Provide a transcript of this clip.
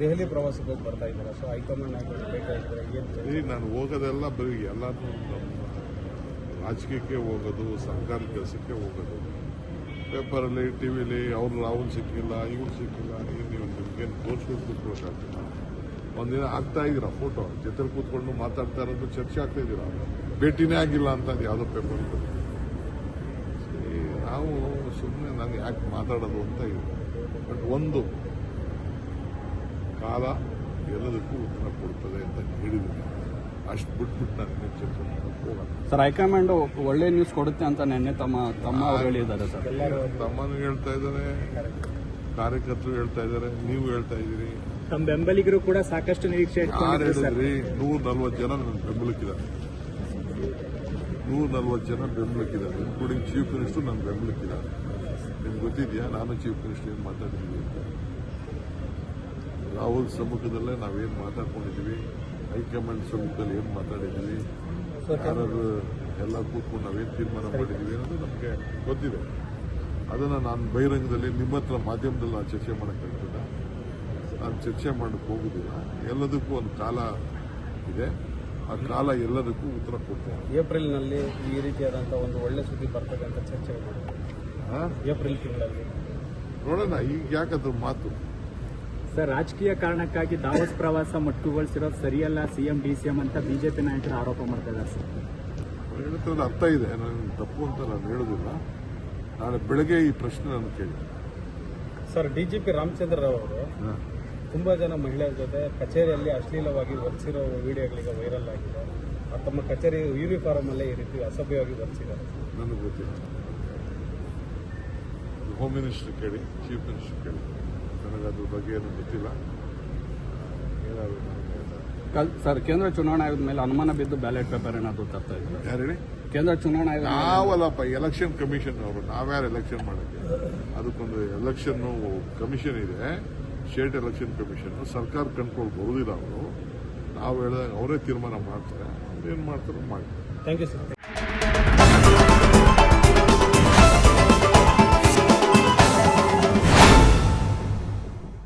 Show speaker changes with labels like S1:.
S1: ದೆಹಲಿ ಪ್ರವಾಸಕ್ಕೆ ಹೋಗಿ ಬರ್ತಾ ಇದ್ದಾರೆ? ಸೊ ಹೈಕಮಾಂಡ್ ನಾಯಕರು ಆಗಿದ್ದಾರೆ ಏನು
S2: ನಾನು ಹೋಗೋದೆಲ್ಲ ಬರೀ ಎಲ್ಲಾನು ರಾಜಕೀಯಕ್ಕೆ ಹೋಗೋದು ಸರ್ಕಾರಿ ಕೆಲಸಕ್ಕೆ ಹೋಗೋದು. ಪೇಪರಲ್ಲಿ ಟಿ ವಿಲಿ ಅವ್ರು ರಾಹುಲ್ ಸಿಕ್ಕಿಲ್ಲ ಇವ್ರು ಸಿಕ್ಕಿಲ್ಲ ಏನು ನೀವು ನಿಮ್ಗೇನು ತೋರಿಸ್ಕೊಂಡು ಕೂತ್ಕೊಳಕ್ಕಾಗ್ತಿಲ್ಲ ಒಂದಿನ ಆಗ್ತಾ ಇದ್ದೀರಾ ಫೋಟೋ ಜೊತೆ ಕೂತ್ಕೊಂಡು ಮಾತಾಡ್ತಾ ಇರೋದು ಚರ್ಚೆ ಆಗ್ತಾ ಇದ್ದೀರಾ? ಭೇಟಿನೇ ಆಗಿಲ್ಲ ಅಂತ ಅದು ಯಾವುದೋ ಪೇಪರ್ ನಾವು ಸುಮ್ಮನೆ ನಾನು ಯಾಕೆ ಮಾತಾಡೋದು ಅಂತ ಇದೆ ಬಟ್ ಒಂದು ಕಾಲ ಎಲ್ಲದಕ್ಕೂ ಉತ್ತರ ಕೊಡ್ತದೆ ಅಂತ ಹೇಳಿದ್ದೀನಿ. ಅಷ್ಟು ಬಿಟ್ಬಿಟ್ಟು ನಾನು ಮಾಡಕ್ಕೆ ಹೋಗಲ್ಲ
S3: ಸರ್ ಹೈಕಮಾಂಡ್ ಒಳ್ಳೆ ನ್ಯೂಸ್ ಕೊಡುತ್ತೆ ಅಂತ ನಿನ್ನೆ ತಮ್ಮ ತಮ್ಮ ಅವರು ಹೇಳಿದ್ದಾರೆ ಸರ್.
S2: ತಮ್ಮನು ಹೇಳ್ತಾ ಇದ್ದಾರೆ ಕಾರ್ಯಕರ್ತರು ಹೇಳ್ತಾ ಇದ್ದಾರೆ ನೀವು ಹೇಳ್ತಾ ಇದ್ದೀರಿ.
S1: ತಮ್ಮ ಬೆಂಬಲಿಗರು ಕೂಡ ಸಾಕಷ್ಟು ನಿರೀಕ್ಷೆ
S2: ಯಾರು ಹೇಳಿದ್ರಿ? ನೂರ ನಲ್ವತ್ತು ಜನ ನನ್ನ ಬೆಂಬಲಕ್ಕಿದ್ದಾರೆ. ನೂರ ನಲ್ವತ್ತು ಜನ ಬೆಂಬಲಕ್ಕಿದ್ದಾರೆ. ಇನ್ಕ್ಲೂಡಿಂಗ್ ಚೀಫ್ ಮಿನಿಸ್ಟರ್ ನನ್ನ ಬೆಂಬಲಕ್ಕಿದ್ದಾರೆ. ನಿಮ್ಗೆ ಗೊತ್ತಿದೆಯಾ? ನಾನು ಚೀಫ್ ಮಿನಿಸ್ಟರ್ ಏನು ಮಾತಾಡಿದ್ದೀನಿ ಅಂತ. ರಾಹುಲ್ ಸಮ್ಮುಖದಲ್ಲೇ ನಾವೇನು ಮಾತಾಡ್ಕೊಂಡಿದ್ದೀವಿ ಹೈಕಮಾಂಡ್ ಸಮ್ಮುಖದಲ್ಲಿ ಏನು ಮಾತಾಡಿದ್ದೀವಿ ಯಾರು ಎಲ್ಲ ಕೂತ್ಕೊಂಡು ನಾವೇನು ತೀರ್ಮಾನ ಮಾಡಿದ್ದೀವಿ ಅನ್ನೋದು ನಮಗೆ ಗೊತ್ತಿದೆ. ಅದನ್ನು ನಾನು ಬಹಿರಂಗದಲ್ಲಿ ನಿಮ್ಮ ಹತ್ರ ಮಾಧ್ಯಮದಲ್ಲಿ ನಾನು ಚರ್ಚೆ ಮಾಡೋಕ್ಕಾಗ್ತದೆ ನಾನು ಚರ್ಚೆ ಮಾಡಕ್ಕೆ ಹೋಗುದಿಲ್ಲ. ಎಲ್ಲದಕ್ಕೂ ಒಂದು ಕಾಲ ಇದೆ. ಆ ಕಾಲ ಎಲ್ಲದಕ್ಕೂ ಉತ್ತರ ಕೊಡ್ತೇನೆ.
S1: ಏಪ್ರಿಲ್ನಲ್ಲಿ ಈ ರೀತಿಯಾದಂಥ ಒಂದು ಒಳ್ಳೆ ಸುದ್ದಿ ಬರ್ತಕ್ಕಂಥ ಚರ್ಚೆ? ಏಪ್ರಿಲ್ ತಿಂಗಳಲ್ಲಿ.
S2: ನೋಡೋಣ ಈಗ ಯಾಕಂದ್ರೆ ಮಾತು.
S4: ಸರ್ ರಾಜಕೀಯ ಕಾರಣಕ್ಕಾಗಿ ದಾವಸ್ ಪ್ರವಾಸ ಮಟ್ಟುಗೊಳಿಸಿರೋದು ಸರಿಯಲ್ಲ ಸಿಎಂ ಡಿಸಿಎಂ ಅಂತ ಬಿಜೆಪಿ ನಾಯಕರು ಆರೋಪ ಮಾಡ್ತಾ ಇದ್ದಾರೆ ಸರ್.
S2: ಒಂದು ಅರ್ಥ ಇದೆ ನಾನು ತಪ್ಪು ಅಂತ ನಾನು ಹೇಳೋದಿಲ್ಲ. ನಾಳೆ ಬೆಳಗ್ಗೆ ಈ ಪ್ರಶ್ನೆ ನಾನು ಕೇಳಿ
S1: ಸರ್ ಡಿಜಿಪಿ ರಾಮಚಂದ್ರ ರಾವ್ ಅವರು ತುಂಬಾ ಜನ ಮಹಿಳೆಯರ ಜೊತೆ ಕಚೇರಿಯಲ್ಲಿ ಅಶ್ಲೀಲವಾಗಿ ವರ್ತಿಸಿರೋ ವಿಡಿಯೋಗಳಿಗೆ ವೈರಲ್ ಆಗಿದೆ. ತಮ್ಮ ಕಚೇರಿ ಯೂನಿಫಾರ್ಮ್ ಅಲ್ಲೇ ಈ ರೀತಿ ಅಸಭ್ಯವಾಗಿ ವರ್ತಿಸಿದ್ದಾರೆ
S2: ನನಗೆ ಗೊತ್ತಿಲ್ಲ. ಹೋಮ್ ಮಿನಿಸ್ಟರ್ ಕೇಳಿ ಚೀಫ್ ಮಿನಿಸ್ಟರ್ ಕೇಳಿ. ನನಗೆ ಅದ್ರ ಬಗ್ಗೆ ಏನು ಗೊತ್ತಿಲ್ಲ.
S3: ಕಲ್- ಸರ್ ಕೇಂದ್ರ ಚುನಾವಣಾ ಆಯೋಗದ ಮೇಲೆ ಅನುಮಾನ ಬಿದ್ದು ಬ್ಯಾಲೆಟ್ ಪೇಪರ್ ಏನಾದರೂ ತರ್ತಾ ಇದ್ದಾರೆ?
S2: ಯಾರು ಹೇಳಿ
S3: ಕೇಂದ್ರ ಚುನಾವಣಾ ಆಯೋಗ
S2: ನಾವಲ್ಲಪ್ಪ ಎಲೆಕ್ಷನ್ ಕಮಿಷನ್ ಅವರು ನಾವ್ಯಾರು ಎಲೆಕ್ಷನ್ ಮಾಡಕ್ಕೆ? ಅದಕ್ಕೊಂದು ಎಲೆಕ್ಷನ್ ಕಮಿಷನ್ ಇದೆ. ಸ್ಟೇಟ್ ಎಲೆಕ್ಷನ್ ಕಮಿಷನ್ ಸರ್ಕಾರ ಕಂಟ್ರೋಲ್ ಬರುವುದಿಲ್ಲ ಅವರು. ನಾವು ಹೇಳಿದಾಗ ಅವರೇ ತೀರ್ಮಾನ ಮಾಡ್ತಾರೆ. ಅವ್ರು ಏನು ಮಾಡ್ತಾರೋ ಮಾಡಿ
S1: ಥ್ಯಾಂಕ್ ಯು ಸರ್